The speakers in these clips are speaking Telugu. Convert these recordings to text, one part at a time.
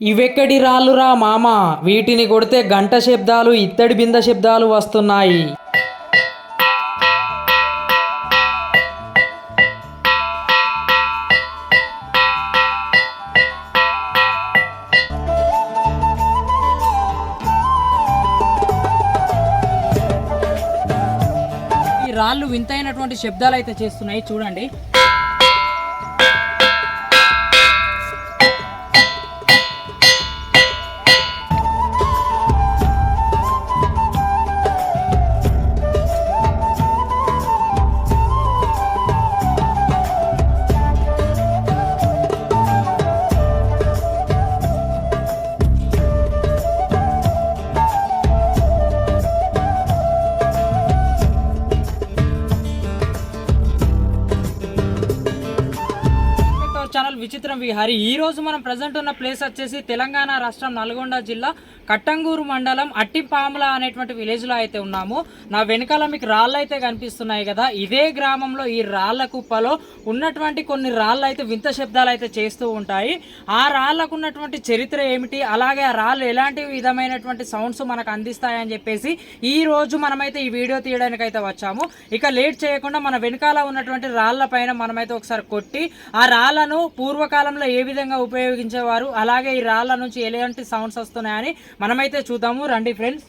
ఇవెక్కడి రాళ్ళురా మామ? వీటిని కొడితే గంట శబ్దాలు ఇత్తడి బింద శబ్దాలు వస్తున్నాయి. ఈ రాళ్ళు వింతైనటువంటి శబ్దాలు అయితే చేస్తున్నాయి. చూడండి. విహారి ఈ రోజు మనం ప్రజెంట్ ఉన్న ప్లేస్ వచ్చేసి తెలంగాణ రాష్ట్రం నల్గొండ జిల్లా కట్టంగూరు మండలం అట్టిపాముల అనేటువంటి విలేజ్లో అయితే ఉన్నాము. నా వెనకాల మీకు రాళ్ళు అయితే కనిపిస్తున్నాయి కదా. ఇదే గ్రామంలో ఈ రాళ్ళ కుప్పలో ఉన్నటువంటి కొన్ని రాళ్ళు అయితే వింత శబ్దాలు అయితే చేస్తూ ఉంటాయి. ఆ రాళ్ళకు ఉన్నటువంటి చరిత్ర ఏమిటి? అలాగే ఆ రాళ్ళు ఎలాంటి విధమైనటువంటి సౌండ్స్ మనకు అందిస్తాయని చెప్పేసి ఈ రోజు మనమైతే ఈ వీడియో తీయడానికి అయితే వచ్చాము. ఇక లేట్ చేయకుండా మన వెనకాల ఉన్నటువంటి రాళ్ళ పైన మనమైతే ఒకసారి కొట్టి ఆ రాళ్ళను పూర్వకాలంలో ఏ విధంగా ఉపయోగించేవారు? అలాగే ఈ రాళ్ళ నుంచి ఎలాంటి సౌండ్స్ వస్తున్నాయని మనమైతే చూద్దాము. రండి ఫ్రెండ్స్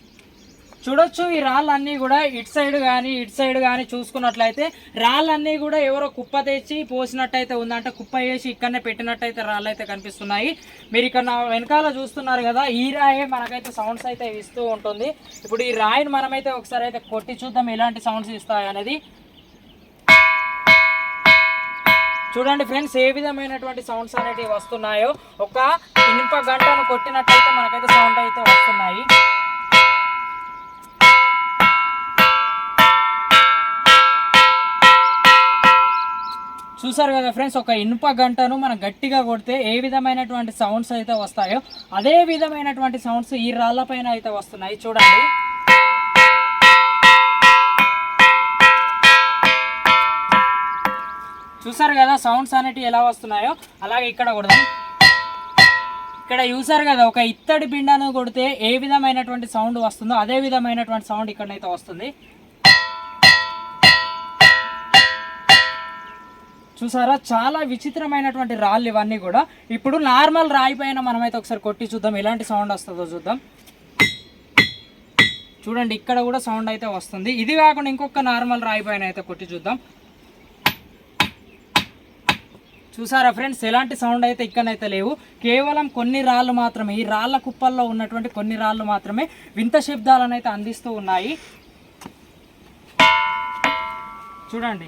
చూడొచ్చు ఈ రాళ్ళన్నీ కూడా ఇటు సైడ్ కానీ ఇటు సైడ్ కానీ చూసుకున్నట్లయితే రాళ్ళన్నీ కూడా ఎవరో కుప్ప తెచ్చి పోసినట్టయితే ఉందంటే. కుప్ప వేసి ఇక్కడనే పెట్టినట్టయితే రాళ్ళు అయితే కనిపిస్తున్నాయి. మీరు ఇక్కడ వెనకాల చూస్తున్నారు కదా ఈ రాయే మనకైతే సౌండ్స్ అయితే ఇస్తూ ఉంటుంది. ఇప్పుడు ఈ రాయిని మనమైతే ఒకసారి అయితే కొట్టి చూద్దాం ఎలాంటి సౌండ్స్ ఇస్తాయి అనేది చూడండి ఫ్రెండ్స్ ఏ విధమైనటువంటి సౌండ్స్ అనేటివి వస్తున్నాయో. ఒక ఇనుప గంటను కొట్టినట్టయితే మనకైతే సౌండ్ అయితే వస్తున్నాయి. చూసారు కదా ఫ్రెండ్స్ ఒక ఇనుప గంటను మనం గట్టిగా కొడితే ఏ విధమైనటువంటి సౌండ్స్ అయితే వస్తాయో అదే విధమైనటువంటి సౌండ్స్ ఈ రాళ్ళ పైన అయితే వస్తున్నాయి. చూడండి. చూసారు కదా సౌండ్స్ అనేటివి ఎలా వస్తున్నాయో? అలాగే ఇక్కడ కొడదాం ఇక్కడ చూసారు కదా ఒక ఇత్తడి పిండను కొడితే ఏ విధమైనటువంటి సౌండ్ వస్తుందో అదే విధమైనటువంటి సౌండ్ ఇక్కడనైతే వస్తుంది. చూసారా? చాలా విచిత్రమైనటువంటి రాళ్ళు ఇవన్నీ కూడా. ఇప్పుడు నార్మల్ రాయి పైన మనమైతే ఒకసారి కొట్టి చూద్దాం. ఎలాంటి సౌండ్ వస్తుందో చూద్దాం. చూడండి ఇక్కడ కూడా సౌండ్ అయితే వస్తుంది. ఇది కాకుండా ఇంకొక నార్మల్ రాయి పైన అయితే కొట్టి చూద్దాం. చూసారా ఫ్రెండ్స్? ఎలాంటి సౌండ్ అయితే ఇక్కడైతే లేవు. కేవలం కొన్ని రాళ్ళు మాత్రమే ఈ రాళ్ళ కుప్పల్లో ఉన్నటువంటి కొన్ని రాళ్ళు మాత్రమే వింత శబ్దాలను అయితే అందిస్తూ ఉన్నాయి. చూడండి.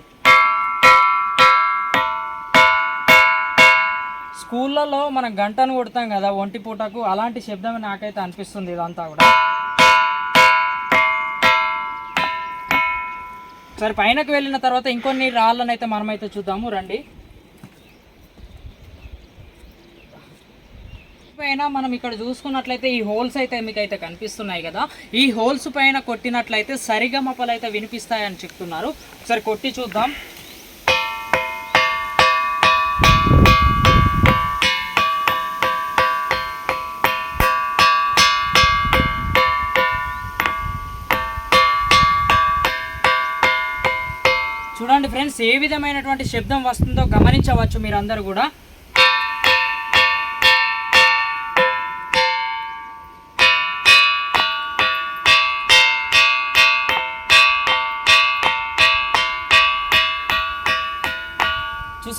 స్కూళ్ళలో మనం గంటను కొడతాం కదా ఒంటి పూటకు అలాంటి శబ్దం నాకైతే అనిపిస్తుంది ఇదంతా కూడా. సరే పైనకు వెళ్ళిన తర్వాత ఇంకొన్ని రాళ్ళనైతే మనమైతే చూద్దాము. రండి. పైన మనం ఇక్కడ చూసుకున్నట్లయితే ఈ హోల్స్ అయితే మీకు అయితే కనిపిస్తున్నాయి కదా. ఈ హోల్స్ పైన కొట్టినట్లయితే సరిగమపలు అయితే వినిపిస్తాయని చెప్తున్నారు. ఒకసారి కొట్టి చూద్దాం. చూడండి ఫ్రెండ్స్ ఏ విధమైనటువంటి శబ్దం వస్తుందో గమనించవచ్చు మీరందరూ కూడా.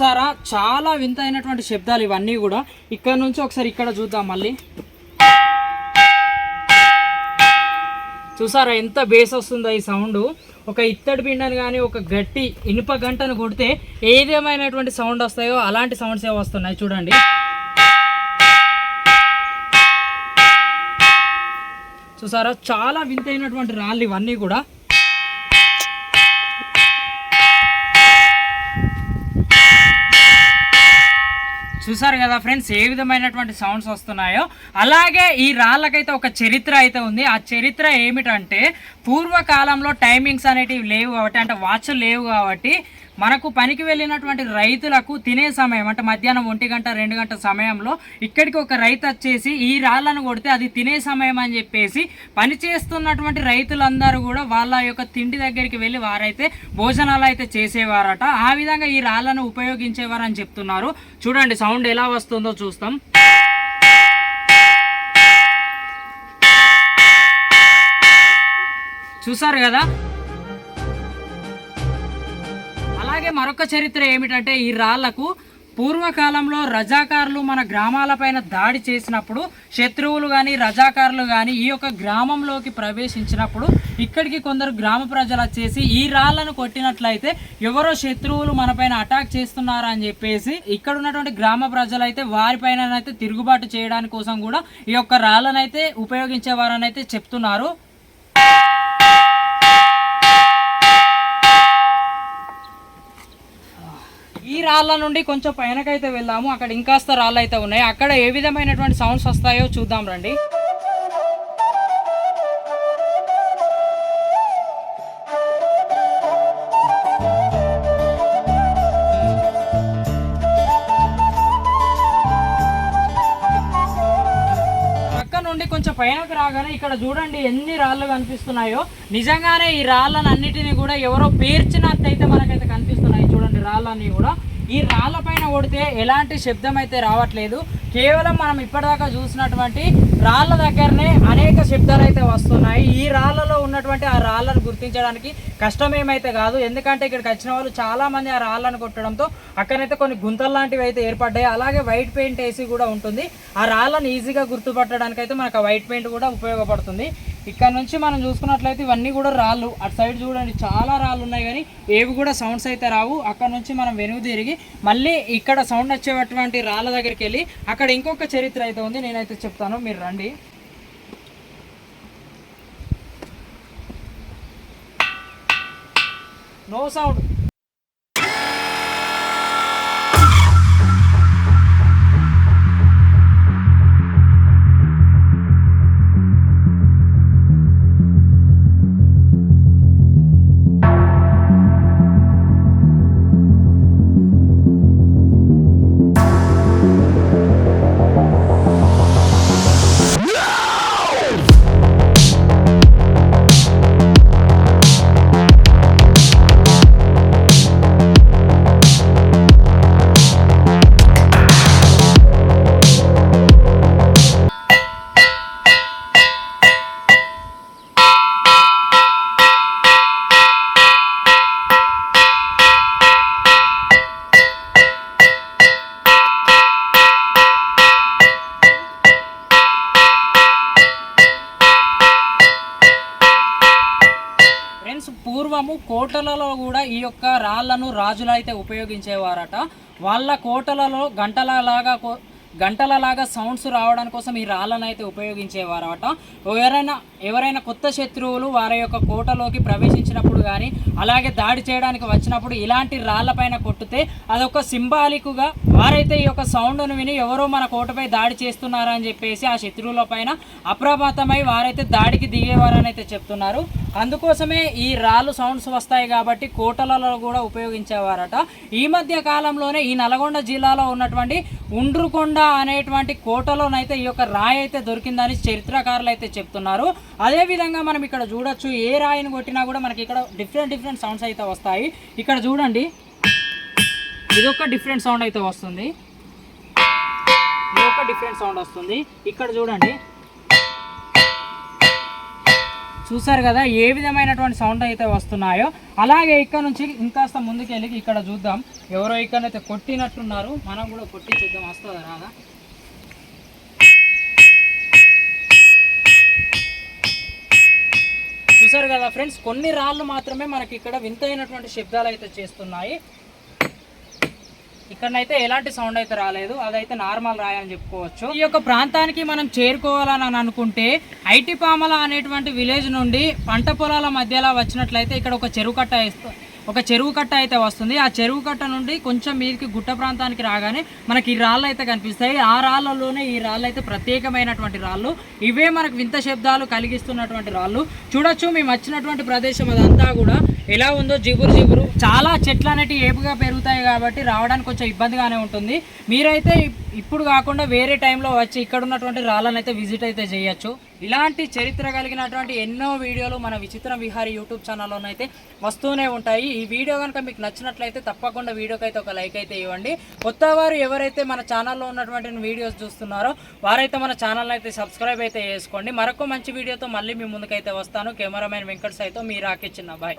చూసారా? చాలా వింతైనటువంటి శబ్దాలు ఇవన్నీ కూడా. ఇక్కడ నుంచి ఒకసారి ఇక్కడ చూద్దాం మళ్ళీ. చూసారా ఎంత బేస్ వస్తుందో ఈ సౌండ్. ఒక ఇత్తడి పిండను కానీ ఒక గట్టి ఇనుప గంటను కొడితే ఏదేమైనటువంటి సౌండ్ వస్తాయో అలాంటి సౌండ్స్ ఏ వస్తున్నాయి చూడండి. చూసారా? చాలా వింతైనటువంటి రాళ్ళు ఇవన్నీ కూడా. చూసారు కదా ఫ్రెండ్స్ ఏ విధమైనటువంటి సౌండ్స్ వస్తున్నాయో. అలాగే ఈ రాళ్ళకైతే ఒక చరిత్ర అయితే ఉంది. ఆ చరిత్ర ఏమిటంటే పూర్వకాలంలో టైమింగ్స్ అనేటివి లేవు కాబట్టి అంటే వాచ్ లేవు కాబట్టి మనకు పనికి వెళ్ళినటువంటి రైతులకు తినే సమయం అంటే మధ్యాహ్నం ఒంటి గంట రెండు గంట సమయంలో ఇక్కడికి ఒక రైతు వచ్చేసి ఈ రాళ్ళను కొడితే అది తినే సమయం అని చెప్పేసి పని చేస్తున్నటువంటి రైతులందరూ కూడా వాళ్ళ యొక్క తిండి దగ్గరికి వెళ్ళి వారైతే భోజనాలు అయితే చేసేవారట. ఆ విధంగా ఈ రాళ్ళను ఉపయోగించేవారని చెప్తున్నారు. చూడండి సౌండ్ ఎలా వస్తుందో చూస్తాం. చూసారు కదా? అలాగే మరొక చరిత్ర ఏమిటంటే ఈ రాళ్ళకు పూర్వకాలంలో రజాకారులు మన గ్రామాలపైన దాడి చేసినప్పుడు శత్రువులు కానీ రజాకారులు కానీ ఈ యొక్క గ్రామంలోకి ప్రవేశించినప్పుడు ఇక్కడికి కొందరు గ్రామ ప్రజలు వచ్చేసి ఈ రాళ్ళను కొట్టినట్లయితే ఎవరో శత్రువులు మనపైన అటాక్ చేస్తున్నారా అని చెప్పేసి ఇక్కడ ఉన్నటువంటి గ్రామ ప్రజలైతే అయితే వారిపైన అయితే తిరుగుబాటు చేయడానికి కోసం కూడా ఈ యొక్క రాళ్ళను అయితే ఉపయోగించేవారని అయితే చెప్తున్నారు. ఈ రాళ్ళ నుండి కొంచెం పైనకైతే వెళ్దాము. అక్కడ ఇంకాస్త రాళ్ళు అయితే ఉన్నాయి. అక్కడ ఏ విధమైనటువంటి సౌండ్స్ వస్తాయో చూద్దాం రండి. కొంచెం పైనకు రాగానే ఇక్కడ చూడండి ఎన్ని రాళ్ళు కనిపిస్తున్నాయో. నిజంగానే ఈ రాళ్ళను అన్నిటిని కూడా ఎవరో పేర్చినట్టయితే మనకైతే రాళ్ళన్నీ కూడా. ఈ రాళ్ళ పైన కొడితే ఎలాంటి శబ్దం అయితే రావట్లేదు. కేవలం మనం ఇప్పటిదాకా చూసినటువంటి రాళ్ళ దగ్గరనే అనేక శబ్దాలు అయితే వస్తున్నాయి. ఈ రాళ్ళలో ఉన్నటువంటి ఆ రాళ్ళను గుర్తించడానికి కష్టమేమైతే కాదు. ఎందుకంటే ఇక్కడికి వచ్చిన వాళ్ళు చాలా మంది ఆ రాళ్ళను కొట్టడంతో అక్కడైతే కొన్ని గుంతలు లాంటివి అయితే ఏర్పడ్డాయి. అలాగే వైట్ పెయింట్ వేసి కూడా ఉంటుంది. ఆ రాళ్ళను ఈజీగా గుర్తుపట్టడానికి అయితే మనకు ఆ వైట్ పెయింట్ కూడా ఉపయోగపడుతుంది. ఇక్కడ నుంచి మనం చూసుకున్నట్లయితే ఇవన్నీ కూడా రాళ్ళు. అటు సైడ్ చూడండి చాలా రాళ్ళు ఉన్నాయి కానీ ఏవి కూడా సౌండ్స్ అయితే రావు. అక్కడ నుంచి మనం వెనుగు తిరిగి మళ్ళీ ఇక్కడ సౌండ్ వచ్చేటటువంటి రాళ్ళ దగ్గరికి వెళ్ళి అక్కడ ఇంకొక చరిత్ర అయితే ఉంది. నేనైతే చెప్తాను. మీరు రండి. నో సౌండ్ కోటలలో కూడా ఈ యొక్క రాళ్ళను రాజులు అయితే ఉపయోగించేవారట. వాళ్ళ కోటలలో గంటలలాగా కో గంటలలాగా సౌండ్స్ రావడం కోసం ఈ రాళ్ళను అయితే ఉపయోగించేవారట. ఎవరైనా ఎవరైనా కొత్త శత్రువులు వారి యొక్క కోటలోకి ప్రవేశించినప్పుడు కానీ అలాగే దాడి చేయడానికి వచ్చినప్పుడు ఇలాంటి రాళ్ళపైన కొట్టితే అదొక సింబాలిక్గా వారైతే ఈ యొక్క సౌండ్ను విని ఎవరో మన కోటపై దాడి చేస్తున్నారా అని చెప్పేసి ఆ శత్రువుల పైన అప్రమత్తమై వారైతే దాడికి దిగేవారని అయితే చెప్తున్నారు. అందుకోసమే ఈ రాళ్ళు సౌండ్స్ వస్తాయి కాబట్టి కోటలలో కూడా ఉపయోగించేవారట. ఈ మధ్య కాలంలోనే ఈ నల్గొండ జిల్లాలో ఉన్నటువంటి ఉండ్రుకొండ అనేటువంటి కోటలోనైతే ఈ యొక్క రాయి అయితే దొరికిందని చరిత్రకారులు అయితే చెప్తున్నారు. అదే విధంగా మనం ఇక్కడ చూడొచ్చు ఏ రాయిని కొట్టినా కూడా మనకి ఇక్కడ డిఫరెంట్ డిఫరెంట్ సౌండ్స్ అయితే వస్తాయి. ఇక్కడ చూడండి. ఇదొక డిఫరెంట్ సౌండ్ అయితే వస్తుంది. ఇదొక డిఫరెంట్ సౌండ్ వస్తుంది. ఇక్కడ చూడండి. చూసారు కదా ఏ విధమైనటువంటి సౌండ్ అయితే వస్తున్నాయో. అలాగే ఇక్కడ నుంచి ఇంకాస్త ముందుకెళ్ళి ఇక్కడ చూద్దాం. ఎవరో ఇక్కడైతే కొట్టినట్టున్నారు. మనం కూడా కొట్టి చూద్దాం. వస్తుందా రాదా? చూసారు కదా ఫ్రెండ్స్ కొన్ని రాళ్ళు మాత్రమే మనకి ఇక్కడ వింతైనటువంటి శబ్దాలు అయితే చేస్తున్నాయి. ఇక్కడనైతే ఎలాంటి సౌండ్ అయితే రాలేదు. అదైతే నార్మల్ రాయని అని చెప్పుకోవచ్చు. ఈ యొక్క ప్రాంతానికి మనం చేరుకోవాలని అనుకుంటే ఐటి పామల అనేటువంటి విలేజ్ నుండి పంట పొలాల మధ్యలో వచ్చినట్లయితే ఇక్కడ ఒక చెరువు కట్ట ఒక చెరువు కట్ట అయితే వస్తుంది. ఆ చెరువు కట్ట నుండి కొంచెం మీదకి గుట్ట ప్రాంతానికి రాగానే మనకి ఈ రాళ్ళు అయితే కనిపిస్తాయి. ఆ రాళ్ళలోనే ఈ రాళ్ళు అయితే ప్రత్యేకమైనటువంటి రాళ్ళు. ఇవే మనకు వింత శబ్దాలు కలిగిస్తున్నటువంటి రాళ్ళు. చూడొచ్చు మేము వచ్చినటువంటి ప్రదేశం అదంతా కూడా ఎలా ఉందో జిగురు జిగురు. చాలా చెట్లు అనేటివి ఏపుగా పెరుగుతాయి కాబట్టి రావడానికి కొంచెం ఇబ్బందిగానే ఉంటుంది. మీరైతే ఇప్పుడు కాకుండా వేరే టైంలో వచ్చి ఇక్కడ ఉన్నటువంటి రాళ్ళని అయితే విజిట్ అయితే చేయొచ్చు. ఇలాంటి చరిత్ర కలిగినటువంటి ఎన్నో వీడియోలు మన విచిత్ర విహారీ యూట్యూబ్ ఛానల్లోనైతే వస్తూనే ఉంటాయి. ఈ వీడియో కనుక మీకు నచ్చినట్లయితే తప్పకుండా వీడియోకి అయితే ఒక లైక్ అయితే ఇవ్వండి. కొత్త వారు ఎవరైతే మన ఛానల్లో ఉన్నటువంటి వీడియోస్ చూస్తున్నారో వారైతే మన ఛానల్ అయితే సబ్స్క్రైబ్ అయితే చేసుకోండి. మరొక మంచి వీడియోతో మళ్ళీ మీ ముందుకైతే వస్తాను. కెమెరామెన్ వెంకట్ సైతో మీ రాకేష్ చిన్న. బాయ్